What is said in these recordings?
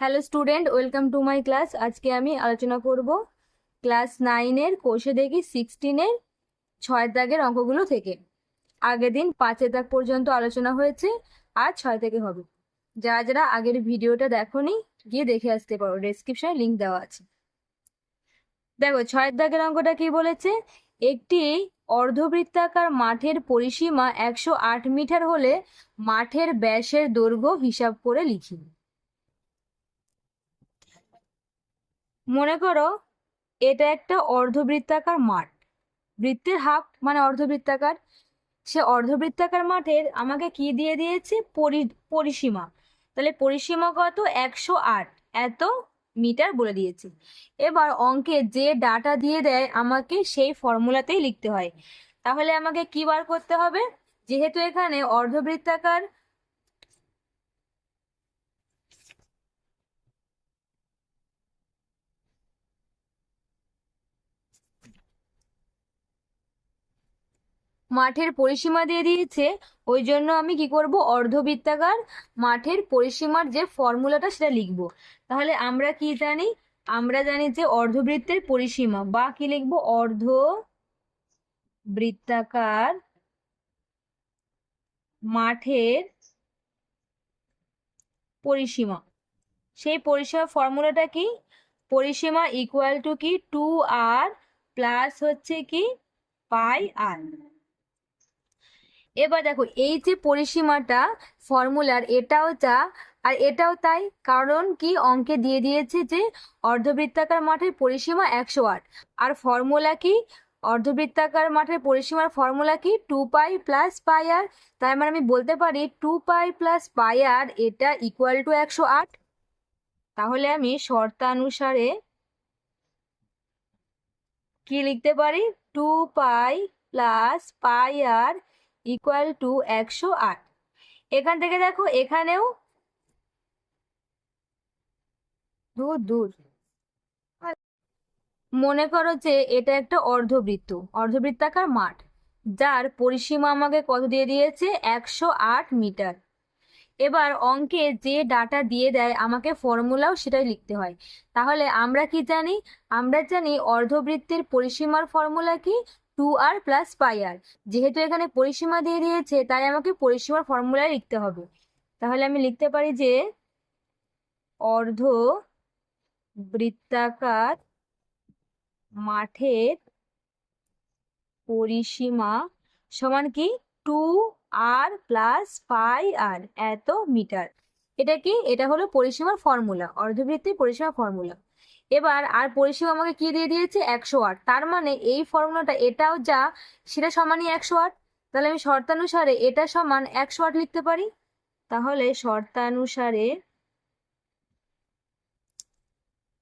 Hello student welcome to my class আজকে আমি আলোচনা করব ক্লাস নাইনের কোষে দেখি সিক্সটিনের ছয় দাগের অঙ্কগুলো থেকে। আগের দিন পাঁচের দাগ পর্যন্ত আলোচনা হয়েছে আর ছয় থেকে হবে। যারা যারা আগের ভিডিওটা দেখোনি, গিয়ে দেখে আসতে পারো। ডেসক্রিপশনে লিঙ্ক দেওয়া আছে। দেখো ছয়ের দাগের অঙ্কটা কি বলেছে? একটি অর্ধবৃত্তাকার মাঠের পরিসীমা একশো আট মিটার হলে মাঠের ব্যাসের দৈর্ঘ্য হিসাব করে লিখি। মনে করো এটা একটা অর্ধবৃত্তাকার মাঠ। বৃত্তের হাফ মানে অর্ধবৃত্তাকার। সে অর্ধবৃত্তাকার মাঠের আমাকে কি দিয়ে দিয়েছে? পরি, পরিসীমা। তাহলে পরিসীমা কত? একশো আট। এত মিটার বলে দিয়েছে। এবার অঙ্কে যে ডাটা দিয়ে দেয় আমাকে সেই ফর্মুলাতেই লিখতে হয়। তাহলে আমাকে কি বার করতে হবে? যেহেতু এখানে অর্ধবৃত্তাকার মাঠের পরিসীমা দিয়ে দিয়েছে। ওই জন্য আমি কি করব? অর্ধবৃত্তাকার মাঠের পরিসীমার যে ফর্মুলাটা সেটা লিখব। তাহলে আমরা কি জানি? আমরা জানি যে অর্ধবৃত্তের পরিসীমা বা কি লিখব? অর্ধ বৃত্তাকার মাঠের পরিসীমা। সেই পরিসীমা, ফর্মুলাটা কি? পরিসীমা ইকুয়াল টু কি? টু আর প্লাস হচ্ছে কি? পাই আর এবার দেখো, এই যে পরিসীমাটা ফর্মুলার এটাও যা, আর এটাও তাই, কারণ কি অঙ্কে দিয়ে দিয়েছে যে অর্ধবৃত্তাকার মাঠের পরিসীমা একশো আট। আর ফর্মুলা কি? অর্ধবৃত্তাকার মাঠের পরিসীমার ফর্মুলা কি? Two pi plus pi r তার মানে আমি বলতে পারি টু পাই প্লাস পাই আর এটা ইকুয়াল টু একশো আট। তাহলে আমি শর্তানুসারে কি লিখতে পারি? Two pi plus pi r equal to একশো আট। এখান থেকে দেখো এখানেও দূর দূর। মনে করো যে এটা একটা অর্ধবৃত্ত, অর্ধবৃত্তাকার মাঠ, যার পরিসীমা আমাকে কত দিয়ে দিয়েছে? একশো আট মিটার। এবার অঙ্কে যে ডাটা দিয়ে দেয়, আমাকে ফর্মুলাও সেটাই লিখতে হয়। তাহলে আমরা কি জানি? আমরা জানি অর্ধবৃত্তের পরিসীমার ফর্মুলা কি? Two r plus pi r. যেহেতু এখানে পরিসীমা দিয়ে দিয়েছে, তাই আমাকে পরিসীমার ফর্মুলায় লিখতে হবে। তাহলে আমি লিখতে পারি যে অর্ধ বৃত্তাকার মাঠের পরিসীমা সমান কি? টু আর প্লাস পাই আর, এত মিটার। এটা কি? এটা হলো পরিসীমার ফর্মুলা, অর্ধবৃত্তের পরিসীমার ফর্মুলা। এবার আর পরিসীমা আমাকে কি দিয়ে দিয়েছে? একশো আট। তার মানে এই ফর্মুলাটা এটাও যা, সেটা সমানই একশো আট? তাহলে আমি শর্তানুসারে এটা সমান একশো আট লিখতে পারি? তাহলে শর্তানুসারে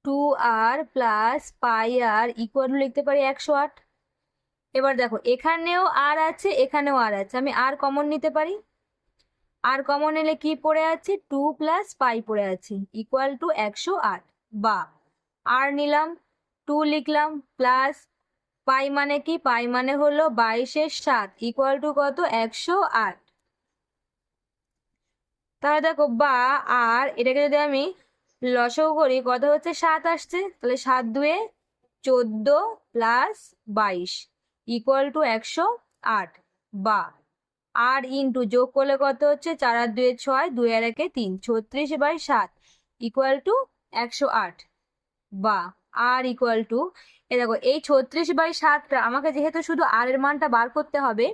two r plus pi r equal লিখতে পারি একশো আট। এবার দেখো, এখানেও আর আছে, এখানেও আর আছে। আমি আর কমন নিতে পারি। আর কমন এলে কি পড়ে আছে? টু প্লাস পাই পড়ে আছে ইকুয়াল টু একশো আট। বা আর নিলাম টু লিখলাম প্লাস পাই মানে কি? পাই মানে হলো বাইশের সাত ইকুয়াল টু কত? একশো আট। তাহলে দেখো, বা, আর, এটাকে যদি আমি লসও করি, কত হচ্ছে? সাত আসছে। তাহলে সাত দুয়ে চোদ্দ প্লাস বাইশ ইকুয়াল টু একশো আট। বা আর ইন্টু যোগ করলে কত হচ্ছে? চার আর দুয়ে ছয় দুই আর একে তিন, ছত্রিশ বাই সাত ইকুয়াল টু একশো আট। বা আর ইকুয়াল টু এ দেখো, এই ছত্রিশ বাই সাতটা, আমাকে যেহেতু শুধু আর এর মানটা বার করতে হবে,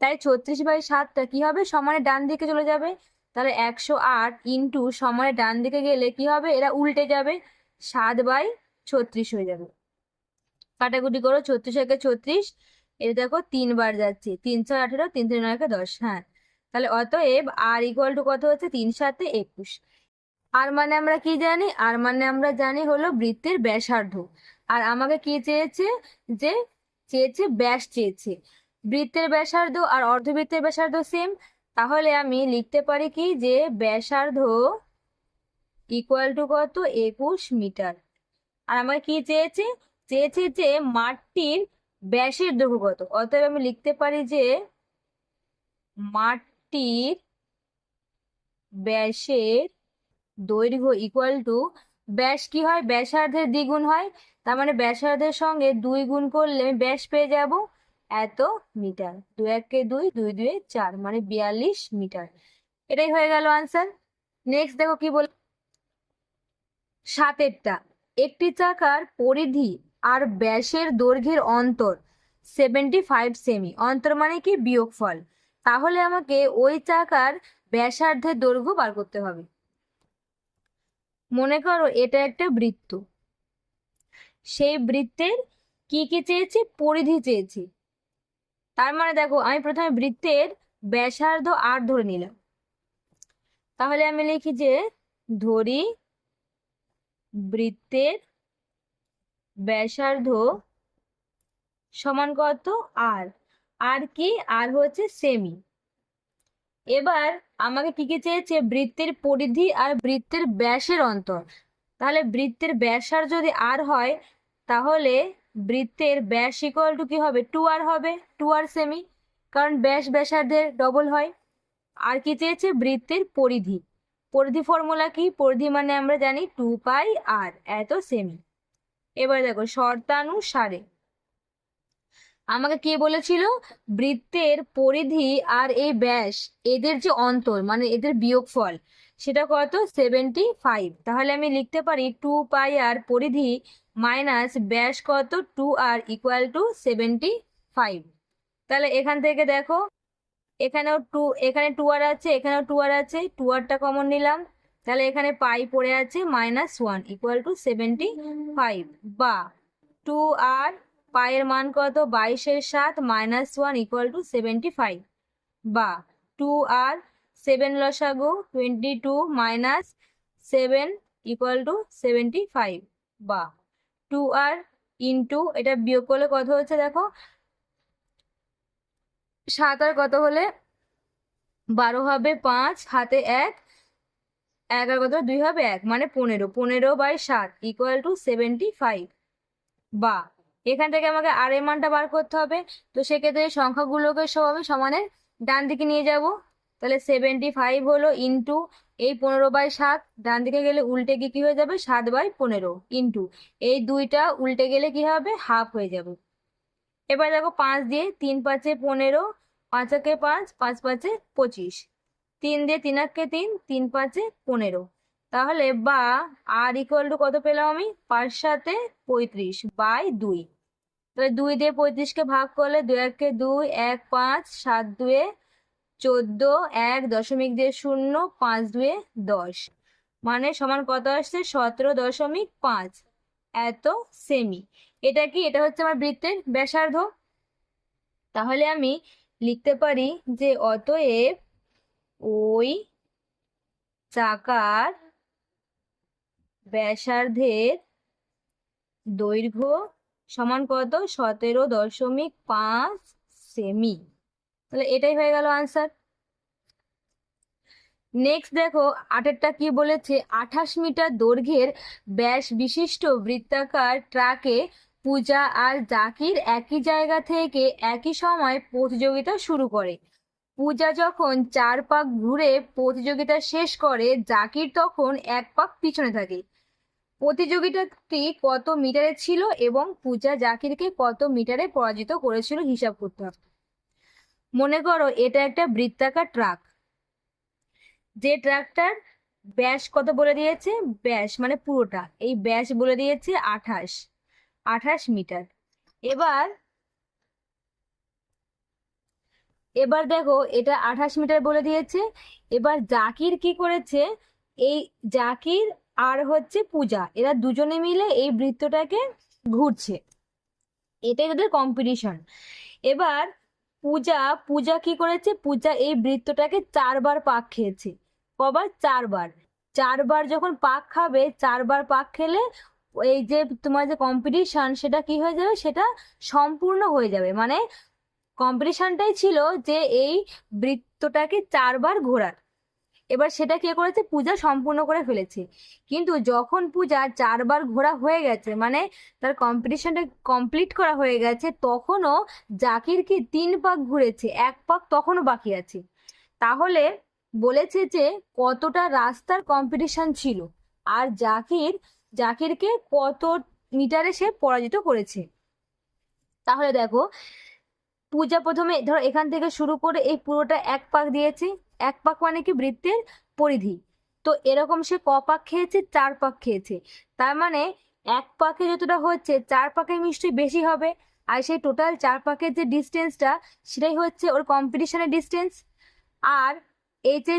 তাই ছত্রিশ বাই সাতটা কি হবে? সমানে ডান দিকে চলে যাবে। তাহলে একশো আট ইন্টু সমানে ডান দিকে গেলে কি হবে? এরা উল্টে যাবে, সাত বাই ছত্রিশ হয়ে যাবে। কাটাকুটি করো, ছত্রিশ একে ছত্রিশ এটা দেখো তিনবার যাচ্ছে তিনশো আঠেরো, তিন তিন একে দশ হ্যাঁ। তাহলে অতএব আর ইকুয়াল টু কত হচ্ছে? তিন সাতে একুশ। আর মানে আমরা কি জানি? আর মানে আমরা জানি হলো বৃত্তের ব্যাসার্ধ। আর আমাকে কি চেয়েছে? যে চেয়েছে, ব্যাস চেয়েছে। বৃত্তের ব্যাসার্ধ আর অর্ধবৃত্তের ব্যাসার্ধ সেম তাহলে আমি লিখতে পারি কি? যে ব্যাসার্ধ ইকুয়াল টু কত? একুশ মিটার। আর আমাকে কি চেয়েছে? চেয়েছে যে মাঠটির ব্যাসের দৈর্ঘ্য কত? অতএব আমি লিখতে পারি যে মাঠটির ব্যাসের দৈর্ঘ্য ইকুয়াল টু ব্যাস কি হয়? ব্যাসার্ধের দ্বিগুণ হয়। তার মানে ব্যাসার্ধের সঙ্গে দুই গুণ করলে আমি ব্যাস পেয়ে যাব এত মিটার। দু একে দুই দুই দুয়ে চার মানে বিয়াল্লিশ মিটার। এটাই হয়ে গেল আনসার নেক্সট দেখো কি বল সাতেরটা। একটি চাকার পরিধি আর ব্যাসের দৈর্ঘ্যের অন্তর সেভেন্টি ফাইভ সেমি অন্তর মানে কি? বিয়োগফল। তাহলে আমাকে ওই চাকার ব্যাসার্ধের দৈর্ঘ্য বার করতে হবে। মনে করো এটা একটা বৃত্ত। সেই বৃত্তের কি কি চেয়েছি? পরিধি চেয়েছি। তার মানে দেখো, আমি প্রথমে বৃত্তের ব্যাসার্ধ আর ধরে নিলাম। তাহলে আমি লিখি যে, ধরি বৃত্তের ব্যাসার্ধ সমান কত? আর। আর কি? আর হচ্ছে সেমি এবার আমাকে কি কি চেয়েছে? বৃত্তের পরিধি আর বৃত্তের ব্যাসের অন্তর। তাহলে বৃত্তের ব্যাসার যদি আর হয়, তাহলে বৃত্তের ব্যাস ইকুয়াল টু কি হবে? টু আর হবে টু আর সেমি কারণ ব্যাস ব্যাসার্ধের ডবল হয়। আর কি চেয়েছে? বৃত্তের পরিধি। পরিধি ফর্মুলা কি? পরিধি মানে আমরা জানি টু পাই আর এত সেমি এবার দেখো, শর্তানুসারে আমাকে কে বলেছিল? বৃত্তের পরিধি আর এই ব্যাস, এদের যে অন্তর মানে এদের বিয়োগফল, সেটা কত? সেভেন্টি ফাইভ তাহলে আমি লিখতে পারি টু পাই আর পরিধি মাইনাস ব্যাস কত? Two r equal to seventy five তাহলে এখান থেকে দেখো, এখানেও টু এখানে টু আর আছে, এখানেও টু আর আছে টু আরটা কমন নিলাম। তাহলে এখানে পাই পড়ে আছে minus one equal to seventy five বা টু আর পায়ের মান কত? বাইশের সাত minus one equal to seventy five বা টু আর সেভেন লসাগু twenty two minus seven equal to seventy five বা টু আর ইন্টু এটা বিয়োগ করলে কত হচ্ছে দেখো? সাত আর কত হলে বারো হবে পাঁচ, হাতে এক এক আর কত দুই হবে এক মানে পনেরো। পনেরো বাই সাত ইকুয়াল টু সেভেন্টি ফাইভ বা এখান থেকে আমাকে আর এর মানটা বার করতে হবে। তো সেক্ষেত্রে সংখ্যাগুলোকে সব আমি সমানের ডান দিকে নিয়ে যাব। তাহলে সেভেন্টি ফাইভ হলো ইন্টু এই পনেরো বাই সাত। ডান দিকে গেলে উল্টে গিয়ে কী হয়ে যাবে? সাত বাই পনেরো ইন্টু এই দুইটা উল্টে গেলে কি হবে? হাফ হয়ে যাবে। এবার দেখো পাঁচ দিয়ে তিন পাঁচে পনেরো, পাঁচ একে পাঁচ পাঁচ পাঁচে পঁচিশ। তিন দিয়ে তিন একে তিন তিন পাঁচে পনেরো। তাহলে বা আর ইকুয়াল টু কত পেলাম আমি? পাঁচ সাথে পঁয়ত্রিশ বাই দুই। তাহলে দুই দিয়ে পঁয়ত্রিশকে ভাগ করলে দুই একে দুই, এক, পাঁচ, সাত দুয়ে চোদ্দ, এক দশমিক দিয়ে শূন্য, পাঁচ দুয়ে দশ। মানে সমান কত আসছে? সতেরো দশমিক পাঁচ। এত সেমি এটা কি? এটা হচ্ছে আমার বৃত্তের ব্যাসার্ধ। তাহলে আমি লিখতে পারি যে অতএব ওই চাকার ব্যাসার্ধের দৈর্ঘ্য সমান কত? সতেরো দশমিক পাঁচ সেমি। তাহলে এটাই হয়ে গেল আনসার নেক্সট দেখো, আটেরটা কি বলেছে? আঠাশ মিটার দৈর্ঘ্যের ব্যাস বিশিষ্ট বৃত্তাকার ট্রাকে পূজা আর জাকির একই জায়গা থেকে একই সময় প্রতিযোগিতা শুরু করে। পূজা যখন চার পাক ঘুরে প্রতিযোগিতা শেষ করে, জাকির তখন এক পাক পিছনে থাকে। প্রতিযোগিতাটি কত মিটারে ছিল এবং পূজা জাকিরকে কত মিটারে পরাজিত করেছিল হিসাব করতে হবে। মনে করো এটা একটা বৃত্তাকার ট্রাক। যে ট্রাকটার ব্যাস কত বলে দিয়েছে? ব্যাস মানে পুরোটা। এই ব্যাস বলে দিয়েছে আঠাশ। আঠাশ মিটার। এবার এবার দেখো এটা আঠাশ মিটার বলে দিয়েছে। এবার জাকির কি করেছে? এই জাকির আর হচ্ছে পূজা। এরা দুজনে মিলে এই বৃত্তটাকে ঘুরছে। এটাই ওদের কম্পিটিশন এবার পূজা পূজা কি করেছে? পূজা এই বৃত্তটাকে চারবার পাক খেয়েছে। কবার? চারবার। চারবার যখন পাক খাবে, চারবার পাক খেলে এই যে তোমার যে কম্পিটিশন সেটা কি হয়ে যাবে? সেটা সম্পূর্ণ হয়ে যাবে। মানে কম্পিটিশনটাই ছিল যে এই বৃত্তটাকে চারবার ঘোরার। এবার সেটা কে করেছে? পূজা সম্পূর্ণ করে ফেলেছে। কিন্তু যখন পূজা চারবার ঘোরা হয়ে গেছে মানে তার কম্পিটিশনটা কমপ্লিট করা হয়ে গেছে, তখনও জাকির কি তিন পাক ঘুরেছে, এক পাক তখনও বাকি আছে। তাহলে বলেছে যে কতটা রাস্তার কম্পিটিশন ছিল, আর জাকির, জাকিরকে কত মিটারে সে পরাজিত করেছে। তাহলে দেখো, পূজা প্রথমে ধরো এখান থেকে শুরু করে এই পুরোটা এক পাক দিয়েছে এক পাক মানে কি বৃত্তের পরিধি। তো এরকম সে ক পাক খেয়েছে, চার পাক খেয়েছে। তার মানে এক পাকে যতটা হচ্ছে, চার পাকে নিশ্চয়ই বেশি হবে আর সেই টোটাল চার পাকের যে ডিস্টেন্সটা সেটাই হচ্ছে ওর কম্পিটিশনের ডিস্টেন্স আর এই যে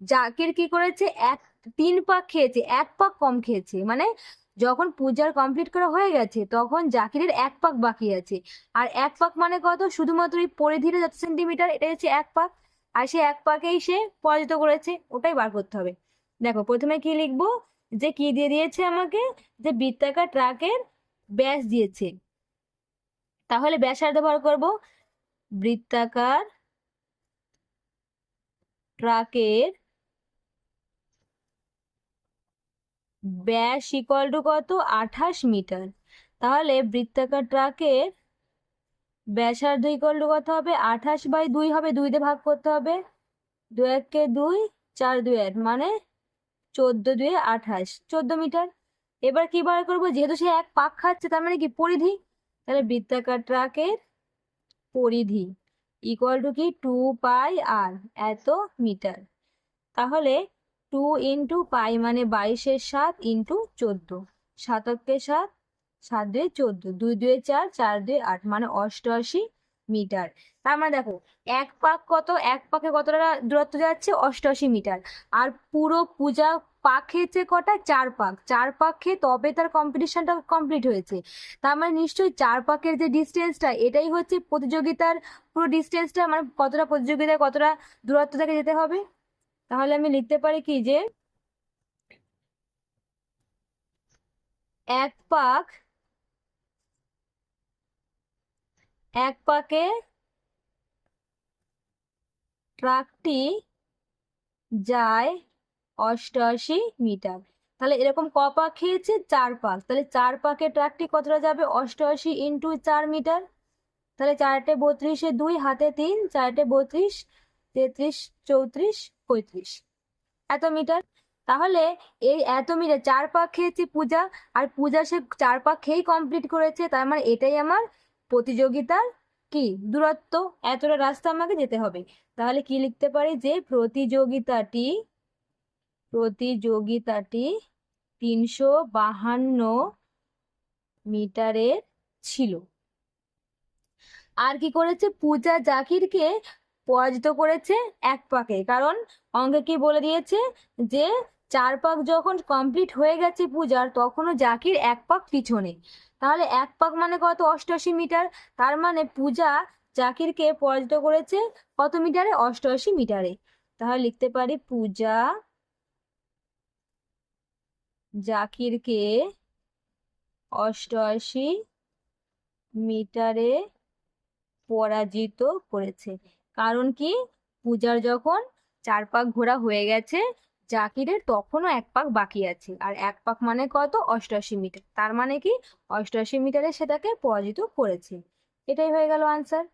জাকির কি করেছে, এক, তিন পাক খেয়েছে, এক পাক কম খেয়েছে। মানে যখন পূজার কমপ্লিট করা হয়ে গেছে, তখন জাকিরের এক পাক বাকি আছে। আর এক পাক মানে কত? শুধুমাত্র এই পরিধিটা যত সেন্টিমিটার এটাই হচ্ছে এক পাক। আর সে এক পাকেই সে পরাজিত করেছে, ওটাই বার করতে হবে। দেখো, প্রথমে কি লিখব? যে কি দিয়ে দিয়েছে আমাকে? যে বৃত্তাকার ট্রাকের ব্যাস দিয়েছে। তাহলে ব্যাসার্ধ বার করব। বৃত্তাকার ট্রাকের ব্যাস ইকুয়াল টু কত? আঠাশ মিটার। তাহলে বৃত্তাকার ট্রাকের ব্যাসার্ধ ইকুয়াল টু কত হবে? আঠাশ বাই দুই হবে, দুই দিয়ে ভাগ করতে হবে। দু একে দুই, চার দুই এক মানে চোদ্দ দুয়ে আঠাশ। চোদ্দ মিটার। এবার কি বার করব? যেহেতু সে এক পাক খাচ্ছে, তার মানে কি? পরিধি। তাহলে বৃত্তাকার ট্রাকের পরিধি ইকুয়াল টু কি? টু পাই আর এত মিটার। তাহলে টু ইন্টু পাই মানে বাইশের সাত ইন্টু চোদ্দ। সাতককে সাত সাত দুয়ে চোদ্দ, দুই দুয়ে চার চার দুয়ে আট মানে অষ্টআশি মিটার। তার মানে দেখো, এক পাক কত? এক পাকে কতটা দূরত্ব যাচ্ছে? অষ্টআশি মিটার। আর পুরো পূজা পাক খেয়েছে কটা? চার পাক। চার পাক খেয়ে তবে তার কম্পিটিশনটা কমপ্লিট হয়েছে। তার মানে নিশ্চয়ই চার পাকের যে ডিস্টেন্সটা এটাই হচ্ছে প্রতিযোগিতার পুরো ডিস্টেন্সটা মানে কতটা প্রতিযোগিতায় কতটা দূরত্ব থেকে যেতে হবে? তাহলে আমি লিখতে পারি কি যে, এক পাক এক পাকে ট্রাকটি যায় অষ্টআশি মিটার। তাহলে এরকম ক পাক খেয়েছে? চার পাক। তাহলে চার পাকে ট্রাকটি কতটা যাবে? অষ্টআশি ইন্টু চার মিটার। তাহলে চারটে বত্রিশে দুই, হাতে তিন, চারটে বত্রিশ, তেত্রিশ, চৌত্রিশ, পঁয়ত্রিশ। এত মিটার? তাহলে এই এত মিটার, চার পাক খেয়েছে পূজা। আর পূজা সে চার পাক খেয়েই কমপ্লিট করেছে। তার মানে এটাই আমার প্রতিযোগিতার কি? দূরত্ব? এতটা রাস্তা আমাকে যেতে হবে। তাহলে কি লিখতে পারি? যে প্রতিযোগিতাটি প্রতিযোগিতাটি তিনশো বাহান্ন মিটারের ছিল। আর কি করেছে? পূজা জাকিরকে পরাজিত করেছে এক পাকে। কারণ অঙ্কে কি বলে দিয়েছে? যে চার পাক যখন কমপ্লিট হয়ে গেছে পূজার, তখনও জাকির এক পাক পিছনে। তাহলে এক পাক মানে কত? অষ্টআশি মিটার। তার মানে পূজা জাকিরকে পরাজিত করেছে কত মিটারে? অষ্টআশি মিটারে। তাহলে লিখতে পারি পূজা জাকিরকে অষ্টআশি মিটারে পরাজিত করেছে। কারণ কি? পূজার যখন চার পাক ঘোরা হয়ে গেছে জাকিরের তখনও এক পাক বাকি আছে। আর এক পাক মানে কত? অষ্টআশি মিটার। তার মানে কি? অষ্টআশি মিটারে সেটাকে পরাজিত করেছে। এটাই হয়ে গেল আনসার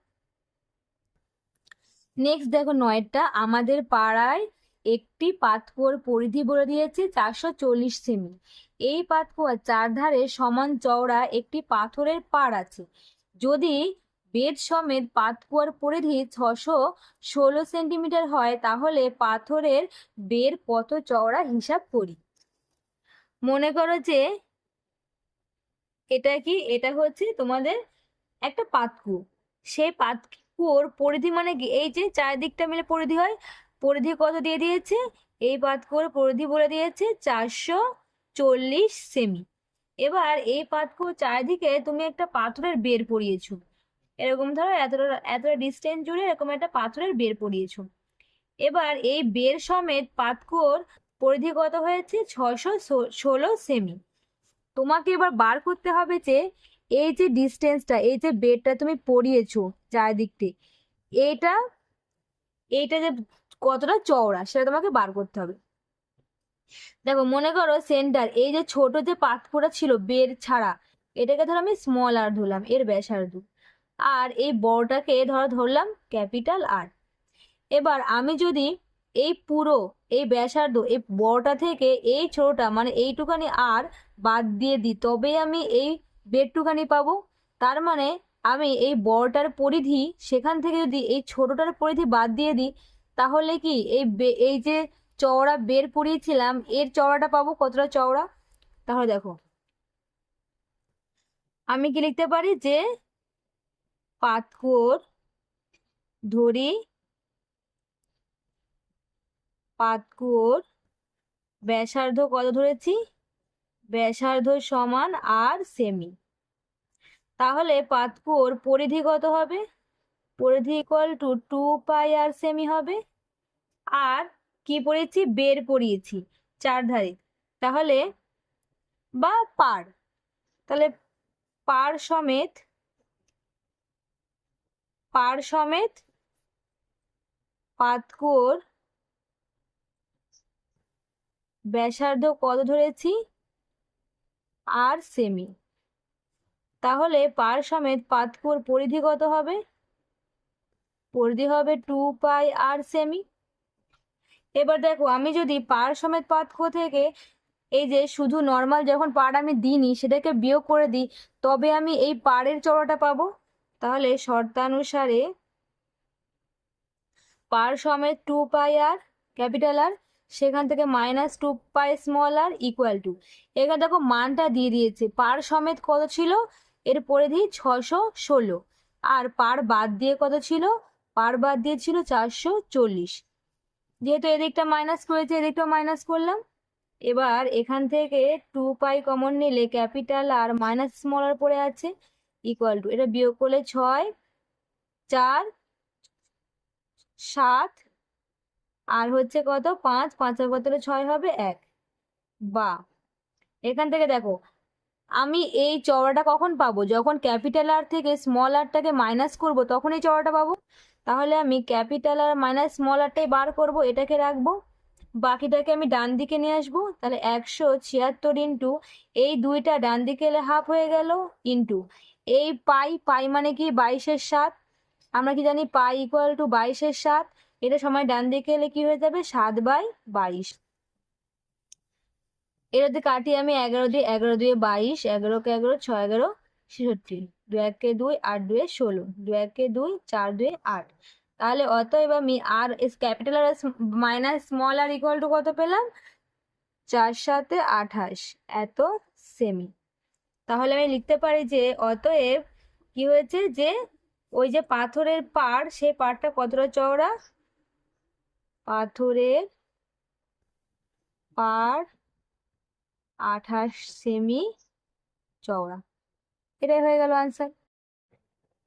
নেক্সট দেখো নয়টা আমাদের পাড়ায় একটি পাতকুয়োর পরিধি বলে দিয়েছে চারশো চল্লিশ সেমি। এই পাতকুয়ার চারধারে সমান চওড়া একটি পাথরের পাড় আছে। যদি বেদ সমেত পাতকুয়ার পরিধি ছশো ষোলো সেন্টিমিটার হয়, তাহলে পাথরের বের কত চওড়া হিসাব করি? মনে করো যে এটা কি, এটা হচ্ছে তোমাদের একটা পাতকু সেই পাতকুয়োর পরিধি মানে কি? এই যে চারিদিকটা মিলে পরিধি হয়, পরিধি কত দিয়ে দিয়েছে? এই পাতকুয়োর পরিধি বলে দিয়েছে চারশো চল্লিশ সেমি। এবার এই পাতকুয়োর চারিদিকে তুমি একটা পাথরের বের পরিয়েছো এরকম ধরো এতটা এতটা ডিস্টেন্স জুড়ে এরকম একটা পাথরের বের পরিয়েছো এবার এই বের সমেত পাতকুয়োর পরিধিগত হয়েছে? ছশো ষোলো সেমি তোমাকে এবার বার করতে হবে যে, এই যে ডিস্টেন্সটা এই যে বেডটা তুমি পরিয়েছো চারিদিকটি, এইটা এইটা যে কতটা চওড়া, সেটা তোমাকে বার করতে হবে। দেখো, মনে করো সেন্টার এই যে ছোট যে পাতকুয়োটা ছিল বের ছাড়া, এটাকে ধরো আমি স্মল আর ধরলাম, এর ব্যাসার্ধ। আর এই বড়টাকে ধরো ধরলাম ক্যাপিটাল আর। এবার আমি যদি এই পুরো, এই ব্যাসার্ধ, এই বড়টা থেকে এই ছোটটা মানে এইটুখানি আর বাদ দিয়ে দিই তবেই আমি এই বেডটুখানি পাবো। তার মানে আমি এই বড়টার পরিধি সেখান থেকে যদি এই ছোটটার পরিধি বাদ দিয়ে দিই, তাহলে কি এই এই যে চওড়া বের করিয়েছিলাম, এর চওড়াটা পাবো? কতটা চওড়া? তাহলে দেখো, আমি কি লিখতে পারি যে পাতকোর ধরি পাতকুয়োর ব্যাসার্ধ কত ধরেছি? ব্যাসার্ধ সমান আর সেমি তাহলে পাতকুয়োর পরিধি কত হবে? পরিধি equal to two pi r semi হবে। আর কি পড়েছি? বের পড়িয়েছি চারধারে। তাহলে বা পার। তাহলে পার সমেত পার সমেত পাতকুয়োর ব্যাসার্ধ কত ধরেছি? আর সেমি তাহলে পার সমেত পাতকুয়োর পরিধি কত হবে? পরিধি হবে টু পাই আর সেমি এবার দেখো, আমি যদি পার সমেত পাতকুয়ো থেকে এই যে শুধু নর্মাল যখন পার আমি দিইনি, সেটাকে বিয়োগ করে দিই, তবে আমি এই পাড়ের চড়াটা পাবো? তাহলে শর্তানুসারে পার সমেত টু পাই আর ক্যাপিটাল আর সেখান থেকে minus two pi small r equal to এখানে দেখো মানটা দিয়ে দিয়েছে, পার সমেত কত ছিল? এর পরিধি ছশো ষোলো। আর পার বাদ দিয়ে কত ছিল? পার বাদ দিয়ে ছিল চারশো চল্লিশ। যেহেতু এদিকটা মাইনাস করেছে এদিকটা মাইনাস করলাম। এবার এখান থেকে টু পাই কমন নিলে capital r minus small r পড়ে আছে। ইকুয়াল টু এটা বিয়োগ করলে ছয়, চার, সাত, আর হচ্ছে কত? পাঁচ পাঁচের বদলে ছয় হবে? এক। বা, এখান থেকে দেখো, আমি এই চওড়াটা কখন পাবো? যখন ক্যাপিটাল আর থেকে স্মল আরটাকে মাইনাস করব, তখন এই চওড়াটা পাবো? তাহলে আমি ক্যাপিটাল আর মাইনাস স্মল আরটাই বার করব, এটাকে রাখব, বাকিটাকে আমি ডান দিকে নিয়ে আসব, তাহলে একশো ছিয়াত্তর ইন্টু এই দুইটা ডান দিকে হাফ হয়ে গেল ইন্টু এই পাই পাই মানে কি? বাইশের সাত। আমরা কি জানি পাই ইকুয়াল টু বাইশের সাত? এটা সময় ডান দিকে এলে কি হয়ে যাবে? সাত বাই বাইশ। এটাতে কাটি আমি এগারো দিয়ে এগারো দিয়ে বাইশ, এগারোকে এগারো, ছয় এগারো, ছেষট্টি। দু একে দুই, আট দুয়ে ষোলো। দু একে দুই, চার দুয়ে আট। তাহলে অতএব আমি আর S capital r minus small r equal to কত পেলাম? চার সাথে আঠাশ। এত সেমি তাহলে আমি লিখতে পারি যে অতএব কি হয়েছে যে ওই যে পাথরের পাড়, সেই পাড়টা কতটা চওড়া? পাথরের পাড় আঠাশ সেমি চওড়া। এটাই হয়ে গেল আনসার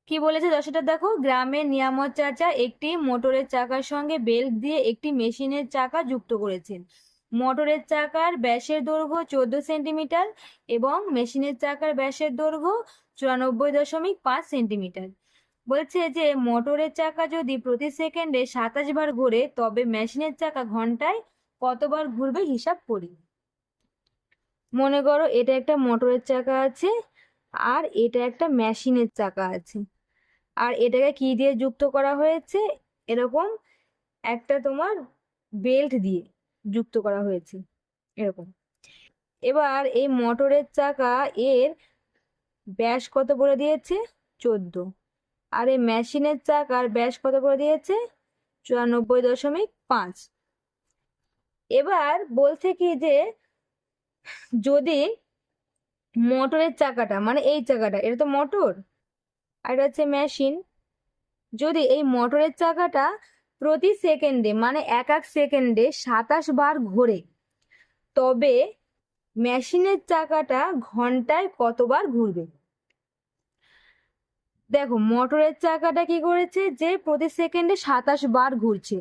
কি বলেছে দশটা দেখো গ্রামের নিয়ামত চাচা একটি মোটরের চাকার সঙ্গে বেল্ট দিয়ে একটি মেশিনের চাকা যুক্ত করেছেন। মোটরের চাকার ব্যাসের দৈর্ঘ্য চোদ্দ সেন্টিমিটার এবং মেশিনের চাকার ব্যাসের দৈর্ঘ্য চুরানব্বই দশমিক পাঁচ সেন্টিমিটার। বলছে যে, মোটরের চাকা যদি প্রতি সেকেন্ডে সাতাশ বার ঘোরে, তবে মেশিনের চাকা ঘন্টায় কতবার ঘুরবে হিসাব করি। মনে করো এটা একটা মোটরের চাকা আছে, আর এটা একটা মেশিনের চাকা আছে। আর এটাকে কি দিয়ে যুক্ত করা হয়েছে? এরকম একটা তোমার বেল্ট দিয়ে। যুক্ত করা হয়েছে, এরকম। এবার এই মোটরের চাকা এর ব্যাস কত বলে দিয়েছে? চোদ্দ। আর এই মেশিনের চাকার ব্যাস কত করে দিয়েছে? চুরানব্বই দশমিক পাঁচ। এবার বলছে কি যে, যদি মোটরের চাকাটা মানে এই চাকাটা, এটা তো মোটর, আর এটা হচ্ছে মেশিন, যদি এই মোটরের চাকাটা প্রতি সেকেন্ডে মানে এক এক সেকেন্ডে সাতাশ বার ঘোরে। তবে মেশিনের চাকাটা ঘন্টায় কতবার ঘুরবে? দেখো, মোটরের চাকাটা কি করেছে যে প্রতি সেকেন্ডে সাতাশ বার ঘুরছে।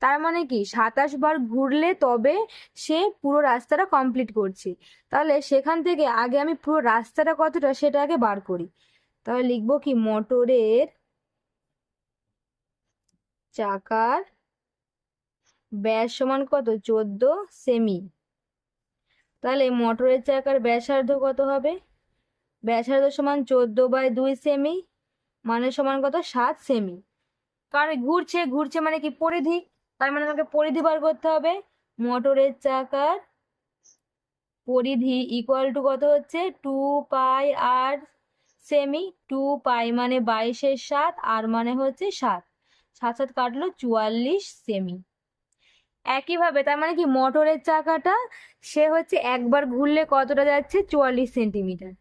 তার মানে কি? সাতাশ বার ঘুরলে তবে সে পুরো রাস্তাটা কমপ্লিট করছে। তাহলে সেখান থেকে আগে আমি পুরো রাস্তাটা কতটা সেটা আগে বার করি। তাহলে লিখব কি? মোটরের চাকার ব্যাস সমান কত? চোদ্দ সেমি। তাহলে মোটরের চাকার ব্যাসার্ধ কত হবে? ব্যাসার্ধ সমান চোদ্দ বাই দুই সেমি মানে সমান কত? সাত সেমি। কারণ ঘুরছে ঘুরছে মানে কি? পরিধি। তার মানে আমাকে পরিধি বার করতে হবে। মোটরের চাকার পরিধি ইকুয়াল টু কত হচ্ছে? টু পাই আর সেমি। টু পাই মানে বাইশের সাত, আর মানে হচ্ছে সাত। সাত সাত কাটলো, চুয়াল্লিশ সেমি একইভাবে, তার মানে কি মোটরের চাকাটা, সে হচ্ছে একবার ঘুরলে কতটা যাচ্ছে? চুয়াল্লিশ সেন্টিমিটার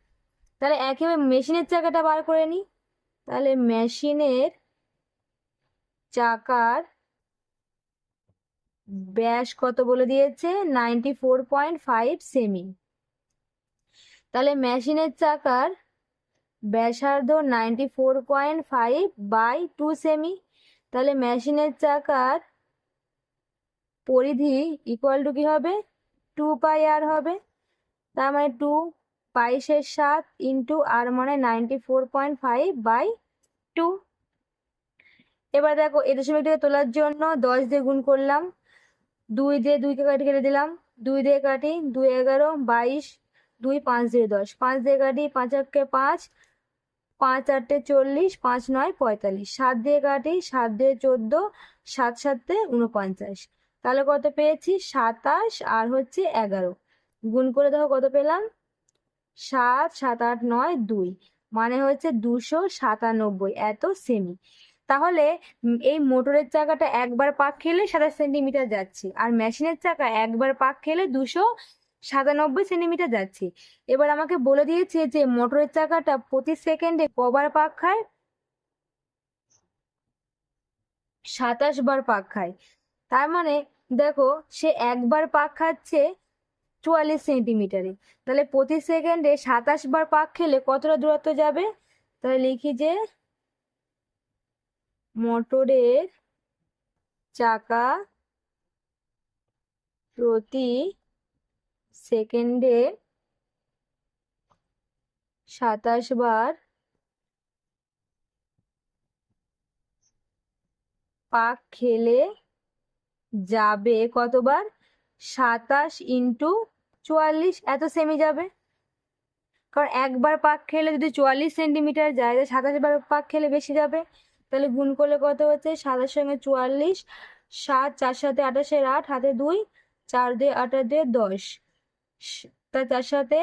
তাহলে একইভাবে মেশিনের চাকাটা বার করে নিই। তাহলে মেশিনের চাকার ব্যাস কত বলে দিয়েছে? Ninety four point five semi তাহলে মেশিনের চাকার ব্যাসার্ধ ninety four point five by two semi তাহলে মেশিনের চাকার পরিধি ইকুয়াল টু কি হবে? টু পাই আর হবে। তার মানে টু বাইশের সাত ইন্টু আর মানে ninety four point five by two এবার দেখো এ দশমিকটাকে তোলার জন্য দশ দিয়ে গুণ করলাম। দুই দিয়ে দুইকে কাটি, কেটে দিলাম। দুই দিয়ে কাটি, দুই এগারো, বাইশ, দুই পাঁচ দিয়ে দশ। পাঁচ দিয়ে কাটি, পাঁচ একে পাঁচ পাঁচ আটটে চল্লিশ, পাঁচ নয় পঁয়তাল্লিশ। সাত দিয়ে কাটি, সাত দিয়ে চোদ্দ, সাত সাতে উনপঞ্চাশ তাহলে কত পেয়েছি? সাতাশ আর হচ্ছে এগারো। গুণ করে দেখো কত পেলাম? সাত সাত আট, নয়, দুই। মানে হচ্ছে দুশো সাতানব্বই। এত সেমি তাহলে এই মোটরের চাকাটা একবার পাক খেলে সাতাশ সেন্টিমিটার যাচ্ছে। আর মেশিনের চাকা একবার পাক খেলে দুশো সাতানব্বই সেন্টিমিটার যাচ্ছে। এবার আমাকে বলে দিয়েছে যে মোটরের চাকাটা প্রতি সেকেন্ডে কবার পাক খায়? সাতাশ বার পাক খায়। তার মানে দেখো, সে একবার পাক খাচ্ছে চুয়াল্লিশ সেন্টিমিটারে। তাহলে প্রতি সেকেন্ডে সাতাশ বার পাক খেলে কতটা দূরত্ব যাবে? তাহলে লিখি যে মোটরের চাকা প্রতি সেকেন্ডে সাতাশ বার পাক খেলে যাবে কতবার? সাতাশ ইন্টু চুয়াল্লিশ, এত সেমি যাবে। কারণ একবার পাক খেলে যদি চুয়াল্লিশ সেন্টিমিটার যায়, তাহলে সাতাশ বার পাক খেলে বেশি যাবে। তাহলে গুণ করলে কত হচ্ছে? সাতাশ সঙ্গে চুয়াল্লিশ, সাত, চার সাথে আঠাশের আট হাতে দুই, চার দিয়ে আঠাশ দিয়ে দশ। স- তা চার সাথে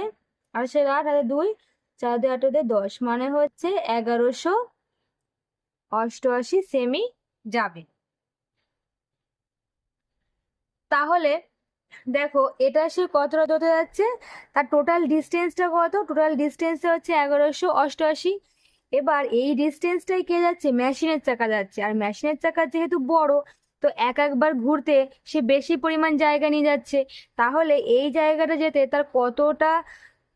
আঠাশের আট হাতে দুই চার দিয়ে দিয়ে দশ মানে হচ্ছে এগারোশো অষ্টআশি সেমি যাবে। তাহলে দেখো, এটা সে কতটা দূরত্ব যাচ্ছে? তার টোটাল ডিস্টেন্সটা কত? টোটাল ডিস্টেন্সটা হচ্ছে এগারোশো অষ্টআশি। এবার এই ডিস্টেন্সটাই কে যাচ্ছে? মেশিনের চাকা যাচ্ছে। আর মেশিনের চাকা যেহেতু বড় তো এক একবার ঘুরতে সে বেশি পরিমাণ জায়গা নিয়ে যাচ্ছে। তাহলে এই জায়গাটা যেতে তার কতটা,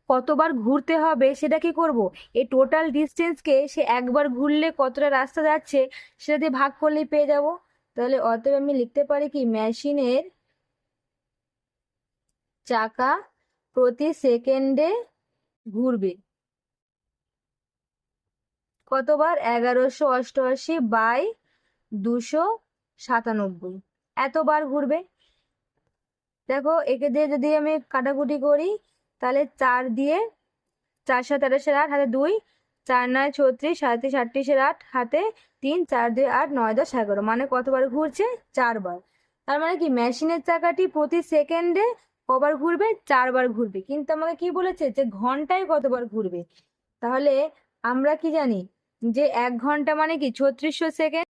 কতবার ঘুরতে হবে সেটা কি করব? এই টোটাল ডিস্টেন্সকে সে একবার ঘুরলে কতটা রাস্তা যাচ্ছে সেটা দিয়ে ভাগ করলেই পেয়ে যাব। তাহলে অতএব আমি লিখতে পারি কি, মেশিনের চাকা প্রতি সেকেন্ডে ঘুরবে। কতবার? এগারোশো অষ্টআশি বাই দুশো সাতানব্বই। এতবার ঘুরবে? দেখো, একে দিয়ে যদি আমি কাটাকুটি করি, তাহলে চার দিয়ে চার সাত আট, হাতে দুই, চার নয় ছত্রিশ, সাঁত্রিশ আটত্রিশের আট, হাতে তিন, চার দুই আট, নয় দশ এগারো। মানে কতবার ঘুরছে? চারবার। তার মানে কি, মেশিনের চাকাটি প্রতি সেকেন্ডে কবার ঘুরবে? চারবার ঘুরবে। কিন্তু আমাকে কি বলেছে যে, ঘন্টায় কতবার ঘুরবে? তাহলে আমরা কি জানি? যে এক ঘণ্টা মানে কি, ছত্রিশশো সেকেন্ড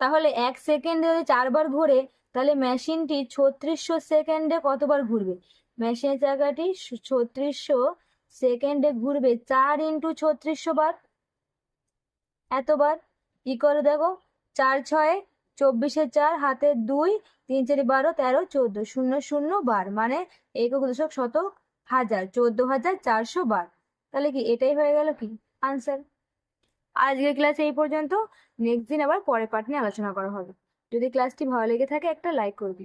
তাহলে এক সেকেন্ডে যদি চারবার ঘোরে, তাহলে মেশিনটি ছত্রিশশো সেকেন্ডে কতবার ঘুরবে? মেশিনের চাকাটি ছত্রিশশো সেকেন্ডে ঘুরবে চার ইন্টু ছত্রিশশো বার। এতবার কি করে দেখো? চার ছয়ে, চব্বিশে চার, হাতে দুই, তিন চারি বারো, তেরো, চোদ্দ, শূন্য শূন্য বার। মানে একক দশক শতক হাজার, চোদ্দ হাজার চারশো বার। তাহলে কি এটাই হয়ে গেল কি? আনসার আজকের ক্লাস এই পর্যন্ত। নেক্সট দিন আবার পরের পার্ট নিয়ে আলোচনা করা হবে। যদি ক্লাসটি ভালো লেগে থাকে, একটা লাইক করবি।